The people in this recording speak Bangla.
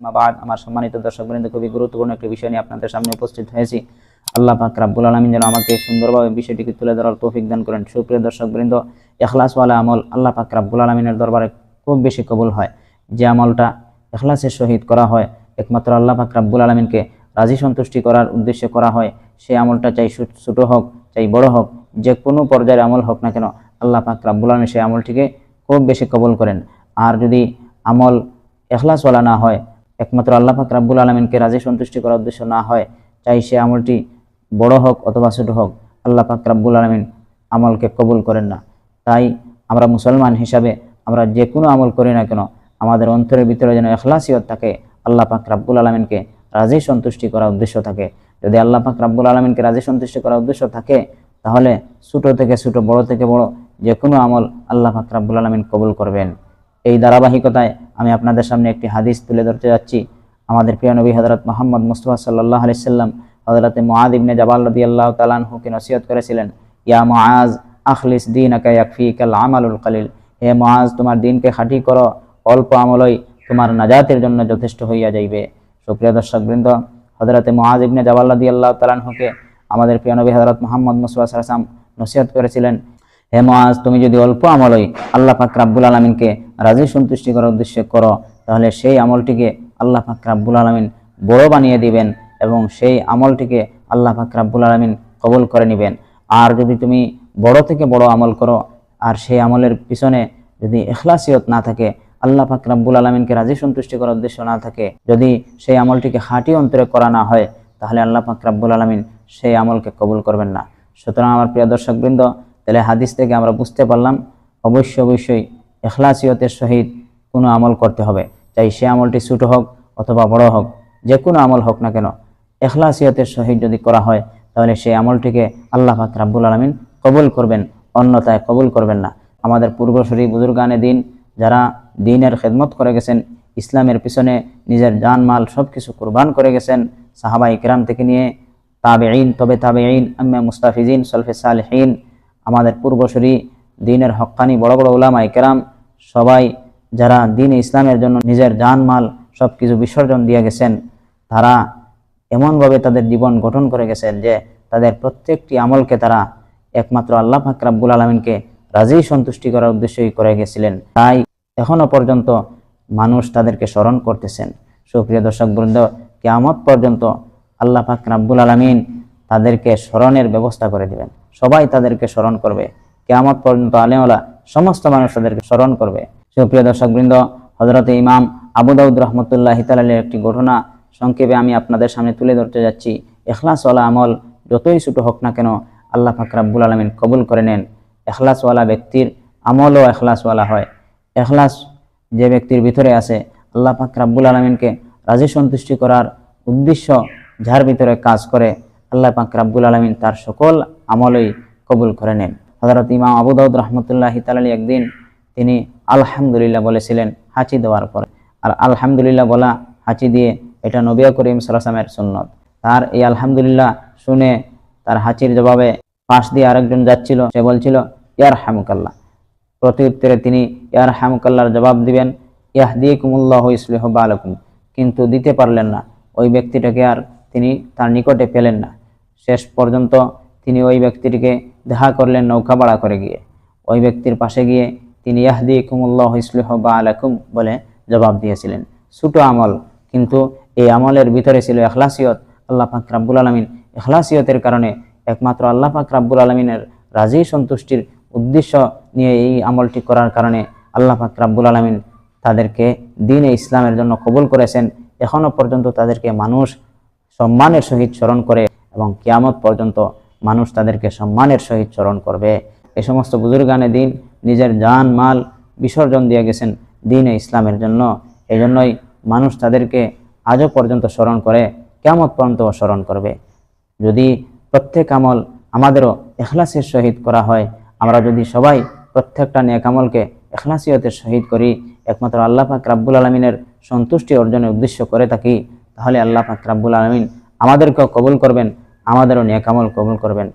বাদ, আমার সম্মানিত দর্শকবৃন্দ, খুবই গুরুত্বপূর্ণ একটি বিষয় নিয়ে আপনাদের সামনে উপস্থিত হয়েছি। আল্লাহ পাক রাব্বুল আলমিন যেন আমাকে সুন্দরভাবে বিষয়টিকে তুলে ধরার তৌফিক দান করেন। সুপ্রিয় দর্শকবৃন্দ এখলাসওয়ালা আমল আল্লাহ পাক রাব্বুল আলমিনের দরবারে খুব বেশি কবুল হয়। যে আমলটা এখলাসের সহিত করা হয়, একমাত্র আল্লাহ পাক রাব্বুল আলমিনকে রাজি সন্তুষ্টি করার উদ্দেশ্যে করা হয় সেই আমলটা চাই ছোট হোক, চাই বড় হোক, যে কোনো পর্যায়ের আমল হোক না কেন, আল্লাহ পাক রাব্বুল আলমিন সেই আমলটিকে খুব বেশি কবুল করেন। আর যদি আমল এখলাসওয়ালা না হয় একমাত্র আল্লাহ পাক রাব্বুল আলমিনকে রাজি সন্তুষ্টি করার উদ্দেশ্য না হয়, চাই সে আমলটি বড় হোক অথবা ছোট হোক, আল্লাহ পাক রাব্বুল আলমিন আমলকে কবুল করেন না। তাই আমরা মুসলমান হিসাবে আমরা যে কোনো আমল করি না কেন, আমাদের অন্তরের ভিতরে যেন এখলাসিয়ত থাকে, আল্লাহ পাক রাব্বুল আলমিনকে রাজি সন্তুষ্টি করার উদ্দেশ্য থাকে। যদি আল্লাহ পাক রাব্বুল আলমিনকে রাজি সন্তুষ্টি করার উদ্দেশ্য থাকে, তাহলে ছোট থেকে ছোট, বড় থেকে বড় যে কোনো আমল আল্লাহ পাক রাব্বুল আলমিন কবুল করবেন। এই ধারাবাহিকতায় আমি আপনাদের সামনে একটি হাদিস তুলে ধরতে যাচ্ছি। আমাদের প্রিয় নবী হজরত মোহাম্মদ মুস্তফা সাল্লাহ আলাইসাল্লাম হজরতে মোয়াদ ইবনে জাবাল রদি আল্লাহ তালানহুকে নসিহত করেছিলেন, ইয়া মোয়াজ আখলিস দিন ইয়াকফি কাল আমালুল কালিল। হে মোয়াজ তোমার দিনকে খাঁটি করো, অল্প আমলই তোমার নাজাতের জন্য যথেষ্ট হইয়া যাইবে। সুপ্রিয় দর্শকবৃন্দ হজরতে মোয়াজ ইবনে জাবাল রদি আল্লাহ তালানহুকে আমাদের প্রিয় নবী হজরত মোহাম্মদ মুস্তফা সাল্লাম নসিহত করেছিলেন হে মহাজ তুমি যদি অল্প আমলই আল্লাহ পাক রাব্বুল আলমিনকে রাজি সন্তুষ্টি করার উদ্দেশ্যে করো, তাহলে সেই আমলটিকে আল্লাহ পাক রাব্বুল আলমিন বড় বানিয়ে দিবেন এবং সেই আমলটিকে আল্লাহ পাক রাব্বুল আলমিন কবুল করে নেবেন। আর যদি তুমি বড় থেকে বড় আমল করো, আর সেই আমলের পিছনে যদি এখলাসিয়ত না থাকে, আল্লাহ পাক রাব্বুল আলমিনকে রাজি সন্তুষ্টি করার উদ্দেশ্য না থাকে, যদি সেই আমলটিকে খাঁটি অন্তরে করা না হয়, তাহলে আল্লাহ পাক রাব্বুল আলমিন সেই আমলকে কবুল করবেন না। সুতরাং আমার প্রিয় দর্শকবৃন্দ তাহলে হাদিস থেকে আমরা বুঝতে পারলাম, অবশ্যই অবশ্যই এখলাসিয়তের সহিত কোনো আমল করতে হবে। চাই সে আমলটি ছোট হোক অথবা বড় হোক যে কোনো আমল হোক না কেন এখলাসিয়তের সহিত যদি করা হয়, তাহলে সেই আমলটিকে আল্লাহ পাক রাব্বুল আলমিন কবুল করবেন, অন্যথায় কবুল করবেন না। আমাদের পূর্বসরী বুজুর্গানে দিন, যারা দিনের খেদমত করে গেছেন, ইসলামের পিছনে নিজের জান, মাল সব কিছু কোরবান করে গেছেন সাহাবা ইকরাম থেকে নিয়ে তাবে তাবেঈন তবে তাবে তাবেঈন, আম্মা মুস্তাফিজিন, সলফে সালেহীন আমাদের পূর্বসরী দিনের হক্কানি বড় বড় উলামা ইকরাম সবাই যারা দিন ইসলামের জন্য নিজের জান মাল সব কিছু বিসর্জন দিয়ে গেছেন, তারা এমনভাবে তাদের জীবন গঠন করে গেছেন যে তাদের প্রত্যেকটি আমলকে তারা একমাত্র আল্লাহ পাক রাব্বুল আলমিনকে রাজি সন্তুষ্টি করার উদ্দেশ্যই করে গেছিলেন। তাই এখনও পর্যন্ত মানুষ তাদেরকে স্মরণ করতেছেন। সুপ্রিয় দর্শক বৃন্দ, কেয়ামত পর্যন্ত আল্লাহ পাক রাব্বুল আলমিন তাদেরকে স্মরণের ব্যবস্থা করে দিবেন। সবাই তাদেরকে স্মরণ করবে। কেয়ামত পর্যন্ত আলেমলা সমস্ত মানুষ তাদেরকে স্মরণ করবে। সুপ্রিয় দর্শক বৃন্দ হজরত ইমাম আবু দাউদ রহমতুল্লাহ হিতালের একটি ঘটনা সংক্ষেপে আমি আপনাদের সামনে তুলে ধরতে যাচ্ছি। এখলাসওয়ালা আমল যতই ছোটো হোক না কেন, আল্লাহ পাক রাব্বুল আলমিন কবুল করে নেন। এখলাসওয়ালা ব্যক্তির আমলও এখলাসওয়ালা হয়। এখলাস যে ব্যক্তির ভিতরে আছে, আল্লাহ পাক রাব্বুল আলমিনকে রাজি সন্তুষ্টি করার উদ্দেশ্য যার ভিতরে কাজ করে আল্লাহ পাক রাব্বুল আলমিন তার সকল আমলই কবুল করে নেন। হজরত ইমাম আবু দাউদ রহমতুল্লাহ তালালি একদিন তিনি আলহামদুলিল্লাহ বলেছিলেন, হাঁচি দেওয়ার পরে। আর আলহামদুলিল্লাহ বলা, হাঁচি দিয়ে এটা নবিয়া করিম সালামের সুন্নত। তার এই আলহামদুলিল্লাহ শুনে তার হাঁচির জবাবে পাশ দিয়ে আরেকজন যাচ্ছিল, সে বলছিল ইয়ার হামুকাল্লাহ প্রতি উত্তরে তিনি ইয়ার হামুকাল্লার জবাব দিবেন ইয়াহ দিয়ে কুমুল্লাহ ইসলিহ আলকুম কিন্তু দিতে পারলেন না। ওই ব্যক্তিটাকে আর তিনি তার নিকটে পেলেন না। শেষ পর্যন্ত তিনি ওই ব্যক্তিটিকে দেখা করলেন নৌকা ভাড়া করে গিয়ে। ওই ব্যক্তির পাশে গিয়ে তিনি ইয়াহদি কুমুল্লাহ ইসলিহ বা আলাকুম বলে জবাব দিয়েছিলেন। ছোটো আমল, কিন্তু এই আমলের ভিতরে ছিল এখলাসিয়ত। আল্লাহ পাক রাব্বুল আলমিন এখলাসিয়তের কারণে একমাত্র আল্লাহ পাক রাব্বুল আলমিনের রাজি সন্তুষ্টির উদ্দেশ্য নিয়ে এই আমলটি করার কারণে আল্লাহ পাক রাব্বুল আলমিন তাদেরকে দিনে ইসলামের জন্য কবুল করেছেন। এখনও পর্যন্ত তাদেরকে মানুষ সম্মানের সহিত স্মরণ করে এবং কিয়ামত পর্যন্ত মানুষ তাদেরকে সম্মানের সহিত স্মরণ করবে। এ সমস্ত বুজুর্গানে দিন, নিজের জান, মাল বিসর্জন দিয়ে গেছেন দিনে ইসলামের জন্য। এই জন্যই মানুষ তাদেরকে আজও পর্যন্ত স্মরণ করে কেমত পর্যন্ত স্মরণ করবে। যদি প্রত্যেক আমল আমাদেরও এখলাসের সহিত করা হয়, আমরা যদি সবাই প্রত্যেকটা নেক আমলকে এখলাসিয়তের সহিত করি, একমাত্র আল্লাহ পাক রাব্বুল আলমিনের সন্তুষ্টি অর্জনের উদ্দেশ্য করে থাকি তাহলে আল্লাহ ফাকরাবুল আলমিন আমাদেরকেও কবুল করবেন আমাদেরও নেকামল কবুল করবেন।